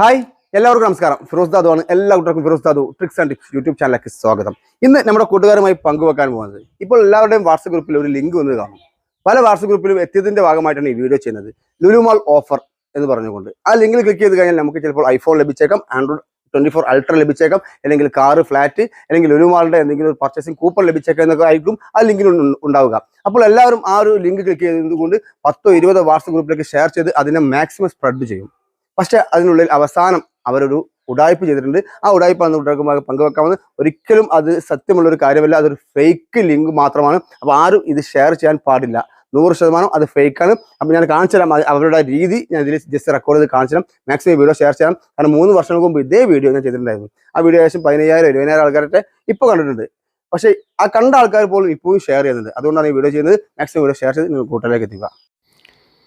Hi എല്ലാവർക്കും നമസ്കാരം. ഫിറോസ് ദാദു ആണ്. എല്ലാ കൂട്ടർക്കും Firoz Dadu tricks and tips YouTube ചാനലിലേക്ക് സ്വാഗതം. ഇന്ന് നമ്മുടെ കൂട്ടുകാരുമായി പങ്കുവെക്കാൻ പോകുന്നത് ഇപ്പോൾ എല്ലാവരുടെയും വാട്സപ്പ് ഗ്രൂപ്പിൽ ഒരു ലിങ്ക് വന്ന് കാണും. പല വാട്സപ്പ് ഗ്രൂപ്പിലും എത്തിയതിന്റെ ഭാഗമായിട്ടാണ് ഈ വീഡിയോ ചെയ്യുന്നത്. ലുലുമാൾ ഓഫർ എന്ന് പറഞ്ഞുകൊണ്ട്. ആ ലിങ്കിൽ ക്ലിക്ക് ചെയ്ത് കഴിഞ്ഞാൽ നമുക്ക് ചിലപ്പോൾ ഐഫോൺ ലഭിച്ചേക്കാം ആൻഡ്രോയിഡ് ട്വന്റി ഫോർ അൾട്ര ലഭിച്ചേക്കാം അല്ലെങ്കിൽ കാറ് ഫ്ലാറ്റ് അല്ലെങ്കിൽ ലുലുമാളിന്റെ എന്തെങ്കിലും ഒരു പർച്ചേസിംഗ് കൂപ്പൺ ലഭിച്ചേക്കാം എന്നൊക്കെ ആയിരിക്കും ആ ലിങ്കിൽ ഉണ്ടാവുക. അപ്പോൾ എല്ലാവരും ആ ഒരു ലിങ്ക് ക്ലിക്ക് ചെയ്തതുകൊണ്ട് പത്തോ ഇരുപതോ വാട്സപ്പ് ഗ്രൂപ്പിലേക്ക് ഷെയർ ചെയ്ത് അതിനെ മാക്സിമം സ്പ്രെഡ് ചെയ്യും. പക്ഷെ അതിനുള്ളിൽ അവസാനം അവരൊരു ഉടായ്പ ചെയ്തിട്ടുണ്ട്. ആ ഉടായ്പ അന്ന് കൂട്ടുകാർക്കുമായി പങ്കുവെക്കാമെന്ന് ഒരിക്കലും അത് സത്യമുള്ള ഒരു കാര്യമല്ല. അതൊരു ഫേക്ക് ലിങ്ക് മാത്രമാണ്. അപ്പോൾ ആരും ഇത് ഷെയർ ചെയ്യാൻ പാടില്ല. നൂറ് ശതമാനം അത് ഫേക്കാണ് അപ്പോൾ ഞാൻ കാണിച്ചു തരാം അവരുടെ രീതി. ഞാൻ ഇതിൽ ജസ്റ്റ് റെക്കോർഡ് ചെയ്ത് കാണിച്ചു മാക്സിമം വീഡിയോ ഷെയർ ചെയ്യാം. കാരണം മൂന്ന് വർഷങ്ങൾക്ക് മുമ്പ് ഇതേ വീഡിയോ ഞാൻ ചെയ്തിട്ടുണ്ടായിരുന്നു. ആ വീഡിയോ ഏകദേശം പതിനയ്യായിരം ഇരുപതിനായിരം ആൾക്കാരുടെ ഇപ്പോൾ കണ്ടിട്ടുണ്ട്. പക്ഷേ ആ കണ്ട ആൾക്കാർ പോലും ഇപ്പോഴും ഷെയർ ചെയ്യുന്നുണ്ട്. അതുകൊണ്ടാണ് ഈ വീഡിയോ ചെയ്യുന്നത്. മാക്സിമം വീഡിയോ ഷെയർ ചെയ്ത് നിങ്ങൾ കൂട്ടത്തിലേക്ക് എത്തിക്കുക.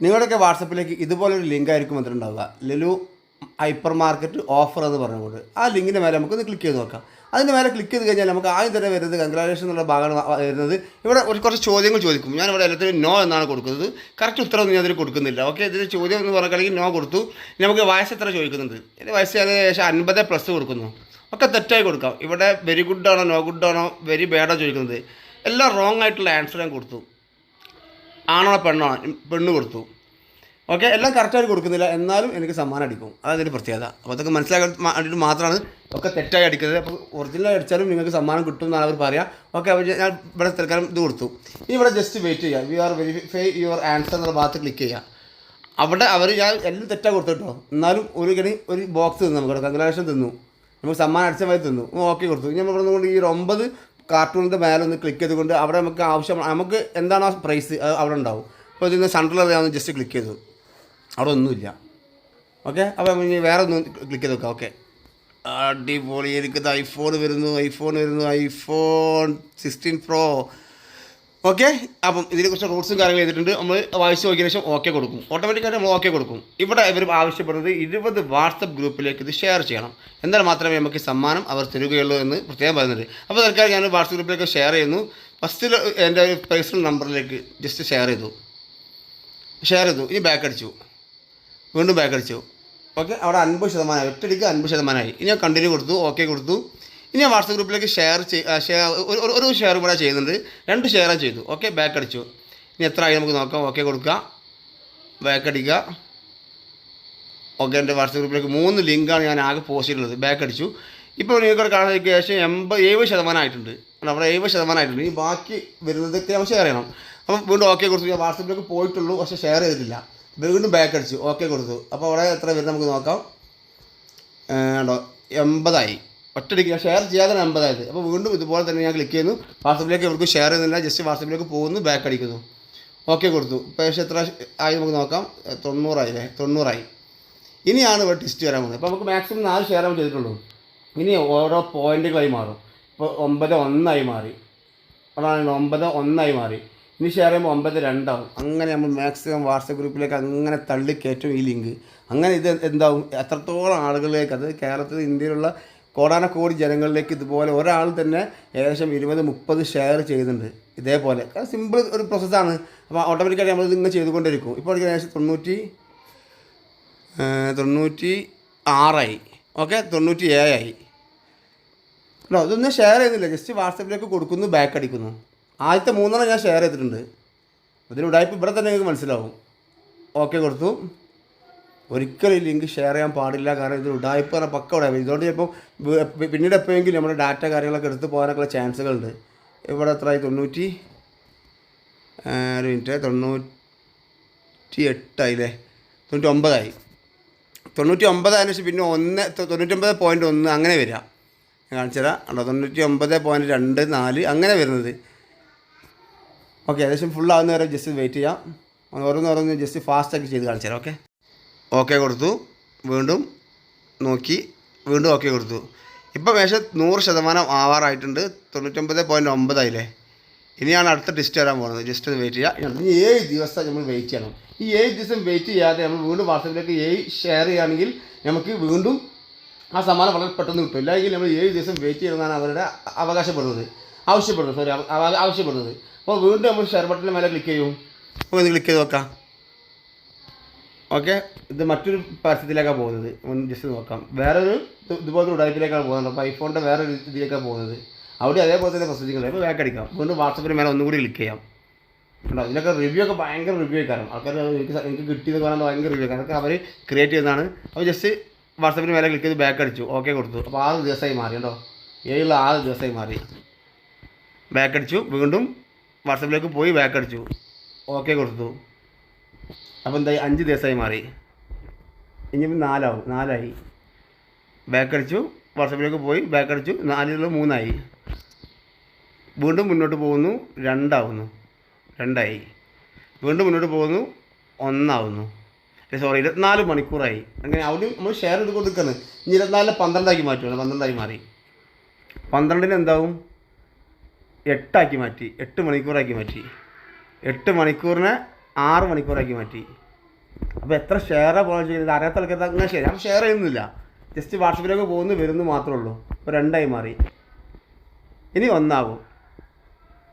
നിങ്ങളുടെയൊക്കെ വാട്സപ്പിലേക്ക് ഇതുപോലൊരു ലിങ്ക് ആയിരിക്കും വന്നിട്ടുണ്ടാവുക. ലുലു ഹൈപ്പർ മാർക്കറ്റ് ഓഫർ എന്ന് പറഞ്ഞുകൊണ്ട്. ആ ലിങ്കിന്റെ മേലെ നമുക്കൊന്ന് ക്ലിക്ക് ചെയ്ത് നോക്കാം. അതിന്റെ മേലെ ക്ലിക്ക് ചെയ്ത് കഴിഞ്ഞാൽ നമുക്ക് ആദ്യം തന്നെ വരുന്നത് കൺഗ്രാജുലേഷൻ എന്നുള്ള ഭാഗമാണ് വരുന്നത്. ഇവിടെ ഒരു കുറച്ച് ചോദ്യങ്ങൾ ചോദിക്കും. ഞാൻ ഇവിടെ എല്ലാത്തിനും നോ എന്നാണ് കൊടുക്കുന്നത്. കറക്റ്റ് ഉത്തരം ഞാൻ അതിൽ കൊടുക്കുന്നില്ല. ഓക്കെ ഇതിന് ചോദ്യം എന്ന് പറഞ്ഞാൽ നോ കൊടുത്തു. നമുക്ക് വയസ്സ് എത്ര ചോദിക്കുന്നുണ്ട്? എന്റെ വയസ്സ് ഏകദേശം അൻപത് പ്ലസ് കൊടുക്കുന്നു. ഒക്കെ തെറ്റായി കൊടുക്കാം. ഇവിടെ വെരി ഗുഡ് ആണോ നോ ഗുഡ് ആണോ വെരി ബാഡോ ചോദിക്കുന്നത്. എല്ലാം റോങ് ആയിട്ടുള്ള ആൻസർ ഞാൻ കൊടുത്തു. ആണോ പെണ്ണോ പെണ്ണ് കൊടുത്തു. ഓക്കെ എല്ലാം കറക്റ്റായിട്ട് കൊടുക്കുന്നില്ല. എന്നാലും എനിക്ക് സമ്മാനം അടിക്കും. അതൊരു പ്രത്യേകത. അപ്പോൾ അതൊക്കെ മനസ്സിലാക്കിയിട്ട് മാത്രമാണ് ഒക്കെ തെറ്റായി അടിക്കുന്നത്. അപ്പോൾ ഒറിജിനൽ അടിച്ചാലും നിങ്ങൾക്ക് സമ്മാനം കിട്ടും എന്നാണ് അവർ പറയാം. ഓക്കെ അപ്പോൾ ഞാൻ ഇവിടെ തൽക്കാലം ഇത് കൊടുത്തു. ഇനി ഇവിടെ ജസ്റ്റ് വെയിറ്റ് ചെയ്യുക we are verify your answer എന്നുള്ള ഭാഗത്ത് ക്ലിക്ക് ചെയ്യുക അവിടെ അവർ ഞാൻ എല്ലാം തെറ്റാ കൊടുത്തു എന്നാലും ഒരു കണി ഒരു ബോക്സ് തന്നു നമുക്ക്. കൺഗ്രാജുലേഷൻ തിന്നു. നമുക്ക് സമ്മാനം അടിച്ച മാതിരി തിന്നു. ഓക്കെ കൊടുത്തു. ഇനി നമ്മൾ നിന്നുകൊണ്ട് ഈ ഒരു ഒമ്പത് കാർട്ടൂണിന്റെ മേലെ ഒന്ന് ക്ലിക്ക് ചെയ്തുകൊണ്ട് അവിടെ നമുക്ക് ആവശ്യം നമുക്ക് എന്താണോ പ്രൈസ് അവിടെ ഉണ്ടാവും. അപ്പോൾ ഇതിന് സെൻട്രൽ ഞാൻ ജസ്റ്റ് ക്ലിക്ക് ചെയ്തു. അവിടെ ഒന്നുമില്ല. ഓക്കെ അപ്പോൾ ഇനി വേറെ ഒന്ന് ക്ലിക്ക് ചെയ്ത് നോക്കാം. ഓക്കെ അടിപൊളി. എനിക്കത് ഐഫോൺ വരുന്നു ഐഫോൺ വരുന്നു ഐഫോൺ സിക്സ്റ്റീൻ പ്രോ ഓക്കെ അപ്പം ഇതിനെക്കുറിച്ച് റൂൾസും കാര്യങ്ങൾ ചെയ്തിട്ടുണ്ട് നമ്മൾ വായിച്ച് നോക്കിയതിന് ശേഷം ഓക്കെ കൊടുക്കും. ഓട്ടോമാറ്റിക്കായിട്ട് നമ്മൾ ഓക്കെ കൊടുക്കും. ഇവിടെ ഇവർ ആവശ്യപ്പെടുന്നത് ഇരുപത് വാട്സപ്പ് ഗ്രൂപ്പിലേക്ക് ഇത് ഷെയർ ചെയ്യണം. എന്നാൽ മാത്രമേ നമുക്ക് സമ്മാനം അവർ തരികയുള്ളൂ എന്ന് പ്രത്യേകം പറയുന്നുണ്ട്. അപ്പോൾ തൽക്കാലം ഞാൻ വാട്സപ്പ് ഗ്രൂപ്പിലേക്ക് ഷെയർ ചെയ്യുന്നു. ഫസ്റ്റിൽ എന്റെ ഒരു പേഴ്സണൽ നമ്പറിലേക്ക് ജസ്റ്റ് ഷെയർ ചെയ്തു. ഷെയർ ചെയ്തു. ഇനി ബാക്ക് അടിച്ചു. വീണ്ടും ബാക്ക് അടിച്ചു. ഓക്കെ അവിടെ അൻപത് ശതമാനമായി ഒറ്റയടിക്ക് അൻപത് ശതമാനമായി. ഇനി ഞാൻ കണ്ടിന്യൂ കൊടുത്തു. ഓക്കെ കൊടുത്തു. ഇനി ഞാൻ വാട്സപ്പ് ഗ്രൂപ്പിലേക്ക് ഷെയർ ഷെയർ ഒരു ഷെയർ കൂടെ ചെയ്യുന്നുണ്ട്. രണ്ട് ഷെയറും ചെയ്തു. ഓക്കെ ബാക്ക് അടിച്ചു. ഇനി എത്ര ആയി നമുക്ക് നോക്കാം. ഓക്കെ കൊടുക്കുക ബാക്ക് അടിക്കുക ഓക്കെ എന്റെ വാട്സപ്പ് ഗ്രൂപ്പിലേക്ക് മൂന്ന് ലിങ്കാണ് ഞാൻ ആകെ പോസ്റ്റ് ചെയ്തിട്ടുള്ളത്. ബാക്ക് അടിച്ചു. ഇപ്പോൾ നിങ്ങൾക്ക് കാണാൻ ഏകദേശം എൺപത് എഴുപത് ശതമാനം ആയിട്ടുണ്ട്. കാരണം അവിടെ എഴുപത് ശതമാനം ആയിട്ടുണ്ട്. ഇനി ബാക്കി വരുന്നതൊക്കെ നമ്മൾ ഷെയർ ചെയ്യണം. അപ്പം വീണ്ടും ഓക്കെ കൊടുത്തു. ഞാൻ വാട്സപ്പിലേക്ക് പോയിട്ടുള്ളൂ. പക്ഷേ ഷെയർ ചെയ്തിട്ടില്ല. വീണ്ടും ബാക്ക് അടിച്ചു. ഓക്കെ കൊടുത്തു. അപ്പോൾ അവിടെ എത്ര വരുന്നത് നമുക്ക് നോക്കാം. എൺപതായി. ഒറ്റയടിക്ക് ഞാൻ ഷെയർ ചെയ്യാതെ അമ്പതായത് അപ്പോൾ വീണ്ടും ഇതുപോലെ തന്നെ ഞാൻ ക്ലിക്ക് ചെയ്യുന്നു. വാട്സപ്പിലേക്ക് ഇവർക്ക് ഷെയർ ചെയ്യുന്നില്ല. ജസ്റ്റ് വാട്സപ്പിലേക്ക് പോകുന്നു ബാക്ക് അടിക്കുന്നു. ഓക്കെ കൊടുത്തു. ഏകദേശം എത്ര ആയി നമുക്ക് നോക്കാം. തൊണ്ണൂറായി തൊണ്ണൂറായില്ലേ? തൊണ്ണൂറായി. ഇനിയാണ് ഇവിടെ ടെസ്റ്റ് വരാൻ പോകുന്നത്. അപ്പോൾ നമുക്ക് മാക്സിമം നാല് ഷെയർ ആകുമ്പോൾ ചെയ്തിട്ടുള്ളൂ. ഇനി ഓരോ പോയിന്റുകളായി മാറും. ഇപ്പോൾ ഒമ്പത് ഒന്നായി മാറി. അതാണ് ഒമ്പത് ഒന്നായി മാറി. ഇനി ഷെയർ ചെയ്യുമ്പോൾ ഒമ്പത് രണ്ടാവും. അങ്ങനെ നമ്മൾ മാക്സിമം വാട്സപ്പ് ഗ്രൂപ്പിലേക്ക് അങ്ങനെ തള്ളി കയറ്റും ഈ ലിങ്ക് അങ്ങനെ ഇത് എന്താവും? എത്രത്തോളം ആളുകളിലേക്ക് അത് കേരളത്തിൽ ഇന്ത്യയിലുള്ള കോടാനക്കോടി ജനങ്ങളിലേക്ക് ഇതുപോലെ ഒരാൾ തന്നെ ഏകദേശം ഇരുപത് മുപ്പത് ഷെയർ ചെയ്യുന്നുണ്ട്. ഇതേപോലെ. സിമ്പിൾ ഒരു പ്രോസസ്സാണ് അപ്പോൾ ഓട്ടോമാറ്റിക്കായിട്ട് നമ്മൾ ഇങ്ങനെ ചെയ്തുകൊണ്ടിരിക്കും. ഇപ്പോൾ എനിക്ക് ഏകദേശം തൊണ്ണൂറ്റി തൊണ്ണൂറ്റി ആറായി. ഓക്കെ തൊണ്ണൂറ്റി ഏഴായി. അല്ലോ ഇതൊന്നും ഷെയർ ചെയ്യുന്നില്ല. ജസ്റ്റ് വാട്സപ്പിലേക്ക് കൊടുക്കുന്നു ബാക്ക് അടിക്കുന്നു. ആദ്യത്തെ മൂന്നെണ്ണം ഞാൻ ഷെയർ ചെയ്തിട്ടുണ്ട്. അതിന് ഉടായ്പ ഇവിടെ തന്നെ നിങ്ങൾക്ക് മനസ്സിലാവും. ഓക്കെ കൊടുത്തു. ഒരിക്കലും ഈ ലിങ്ക് ഷെയർ ചെയ്യാൻ പാടില്ല. കാരണം ഇത് ഉടായ്പറ പക്ക ഉടായ്പ ഇതുകൊണ്ട് ചിലപ്പോൾ പിന്നീട് എപ്പോഴെങ്കിലും നമ്മുടെ ഡാറ്റ കാര്യങ്ങളൊക്കെ എടുത്ത് പോകാനൊക്കെയുള്ള ചാൻസുകളുണ്ട് ഇവിടെ എത്രയായി? തൊണ്ണൂറ്റി ഒരു മിനിറ്റ് തൊണ്ണൂറ്റി എട്ടായില്ലേ തൊണ്ണൂറ്റി ഒമ്പതായി തൊണ്ണൂറ്റി ഒമ്പതായതിനു ശേഷം പിന്നെ ഒന്ന് തൊണ്ണൂറ്റി ഒമ്പത് പോയിന്റ് ഒന്ന് അങ്ങനെ വരിക. ഞാൻ കാണിച്ചു തരാം. ഉണ്ടോ തൊണ്ണൂറ്റി ഒമ്പത് പോയിന്റ് രണ്ട് നാല് അങ്ങനെ വരുന്നത്. ഓക്കെ ഏകദേശം ഫുൾ ആവുന്ന വരെ ജസ്റ്റ് വെയിറ്റ് ചെയ്യാം ഓരോന്ന് ഓരോന്ന് ജസ്റ്റ് ഫാസ്റ്റാക്കി ചെയ്ത് കാണിച്ചു തരാം. ഓക്കെ ഓക്കെ കൊടുത്തു. വീണ്ടും നോക്കി. വീണ്ടും ഓക്കെ കൊടുത്തു. ഇപ്പോൾ ഏകദേശം നൂറ് ശതമാനം ആവാറായിട്ടുണ്ട്. തൊണ്ണൂറ്റൊമ്പത് പോയിന്റ് ഒമ്പതായില്ലേ ഇനിയാണ് അടുത്ത ടെസ്റ്റ് വരാൻ പോകുന്നത്. ജസ്റ്റ് ഒന്ന് വെയിറ്റ് ചെയ്യുക. ഇനി ഏഴ് ദിവസം നമ്മൾ വെയിറ്റ് ചെയ്യണം. ഈ ഏഴ് ദിവസം വെയിറ്റ് ചെയ്യാതെ നമ്മൾ വീണ്ടും വാട്സപ്പിലേക്ക് ഏഴ് ഷെയർ ചെയ്യുകയാണെങ്കിൽ നമുക്ക് വീണ്ടും ആ സമ്മാനം വളരെ പെട്ടെന്ന് കിട്ടും. ഇല്ലെങ്കിൽ നമ്മൾ ഏഴ് ദിവസം വെയിറ്റ് ചെയ്യണമെന്നാണ് അവരുടെ അവകാശപ്പെടുന്നത്. ആവശ്യപ്പെടുന്നത്. സോറി ആവശ്യപ്പെടുന്നത്. അപ്പോൾ വീണ്ടും നമ്മൾ ഷെയർ ബട്ടണിൽ മേലെ ക്ലിക്ക് ചെയ്യും. അപ്പോൾ ഇത് ക്ലിക്ക് ചെയ്ത് നോക്കാം. ഓക്കെ ഇത് മറ്റൊരു പരസ്യത്തിലേക്കാണ് പോകുന്നത്. ജസ്റ്റ് നോക്കാം. വേറൊരു ഇത് ഇതുപോലത്തെ ഉടായ്പിലേക്കാണ് പോകുന്നത്. അപ്പോൾ ഐഫോണിന്റെ ഒരു ഇതിലേക്കാണ് പോകുന്നത്. അവിടെ അതേപോലെ തന്നെ പ്രസവിക്കുന്നത് അപ്പോൾ ബാക്ക് അടിക്കാം. വീണ്ടും വാട്സപ്പിൽ മേലെ ഒന്നും കൂടി ക്ലിക്ക് ചെയ്യാം. ഉണ്ടോ ഇതിനൊക്കെ റിവ്യൂ ഒക്കെ ഭയങ്കര റിവ്യൂ ആയിക്കാരം. ആൾക്കാർ എനിക്ക് എനിക്ക് കിട്ടിയത് കാണാൻ ഭയങ്കര റിവ്യൂ കാരണം അതൊക്കെ അവർ ക്രിയേറ്റ് ചെയ്തതാണ് അപ്പോൾ ജസ്റ്റ് വാട്സപ്പിന് മേലെ ക്ലിക്ക് ചെയ്ത് ബാക്ക് അടിച്ചു. ഓക്കെ കൊടുത്തു. അപ്പോൾ ആറ് ദിവസമായി മാറി. കേട്ടോ ഏഴുള്ള ആറ് ദിവസമായി മാറി. ബാക്ക് അടിച്ചു. വീണ്ടും വാട്സപ്പിലേക്ക് പോയി ബാക്ക് അടിച്ചു. ഓക്കെ കൊടുത്തു. അപ്പോൾ എന്തായി? അഞ്ച് ദിവസമായി മാറി. ഇനി നാലാവും. നാലായി. ബാക്ക് അടിച്ചു. വാട്സപ്പിലേക്ക് പോയി. ബാക്ക് അടിച്ചു. നാലിലുള്ള മൂന്നായി. വീണ്ടും മുന്നോട്ട് പോകുന്നു. രണ്ടാവുന്നു. രണ്ടായി. വീണ്ടും മുന്നോട്ട് പോകുന്നു. ഒന്നാവുന്നു. സോറി ഇരുപത്തിനാല് മണിക്കൂറായി. അങ്ങനെ അവിടെ നമ്മൾ ഷെയർ ചെയ്ത് കൊടുക്കുന്നത് ഇനി ഇരുപത്തിനാലിന് പന്ത്രണ്ടാക്കി മാറ്റുമല്ലോ പന്ത്രണ്ടായി മാറി. പന്ത്രണ്ടിന് എന്താവും? എട്ടാക്കി മാറ്റി. എട്ട് മണിക്കൂറാക്കി മാറ്റി. എട്ട് മണിക്കൂറിനെ ആറ് മണിക്കൂറാക്കി മാറ്റി. അപ്പോൾ എത്ര ഷെയറാണ് പോകാൻ ചെയ്യുന്നത് അറിയാത്ത ആൾക്കാർ അങ്ങനെ ഷെയർ ഞാൻ ഷെയർ ചെയ്യുന്നില്ല. ജസ്റ്റ് വാട്സപ്പിലേക്ക് പോകുന്നു വരുന്നു മാത്രമേ ഉള്ളൂ. ഇപ്പോൾ രണ്ടായി മാറി. ഇനി ഒന്നാകും.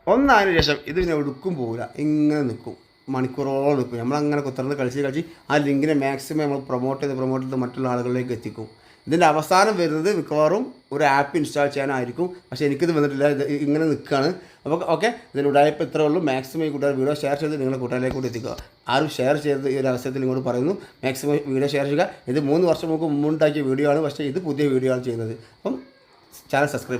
ഒന്നായതിനു ശേഷം ഇത് പിന്നെ എടുക്കും പോകില്ല ഇങ്ങനെ നിൽക്കും മണിക്കൂറോളം നിൽക്കും നമ്മളങ്ങനെ കുത്തർന്ന് കളിച്ച് കളിച്ച് ആ ലിങ്കിനെ മാക്സിമം നമ്മൾ പ്രൊമോട്ട് ചെയ്ത് പ്രൊമോട്ട് ചെയ്ത് മറ്റുള്ള ആളുകളിലേക്ക് എത്തിക്കും. ഇതിന്റെ അവസാനം വരുന്നത് മിക്കവാറും ഒരു ആപ്പ് ഇൻസ്റ്റാൾ ചെയ്യാനായിരിക്കും. പക്ഷേ എനിക്കിത് വന്നിട്ടില്ല. ഇത് ഇങ്ങനെ നിൽക്കുകയാണ് അപ്പോൾ ഓക്കെ ഇതിൽ ഉടായ്പ ഇത്രേ ഉള്ളൂ. മാക്സിമം ഈ കൂട്ടുകാർ വീഡിയോ ഷെയർ ചെയ്ത് നിങ്ങളുടെ കൂട്ടുകാരിലേക്ക് കൂടി എത്തിക്കുക. ആരും ഷെയർ ചെയ്ത് ഈ ഒരു അവസരത്തിൽ ഇങ്ങോട്ട് പറയുന്നു. മാക്സിമം വീഡിയോ ഷെയർ ചെയ്യുക. ഇത് മൂന്ന് വർഷം മുമ്പ് മുമ്പുണ്ടാക്കിയ വീഡിയോ ആണ്. പക്ഷേ ഇത് പുതിയ വീഡിയോ ആണ് ചെയ്യുന്നത്. അപ്പം ചാനൽ സബ്സ്ക്രൈബ്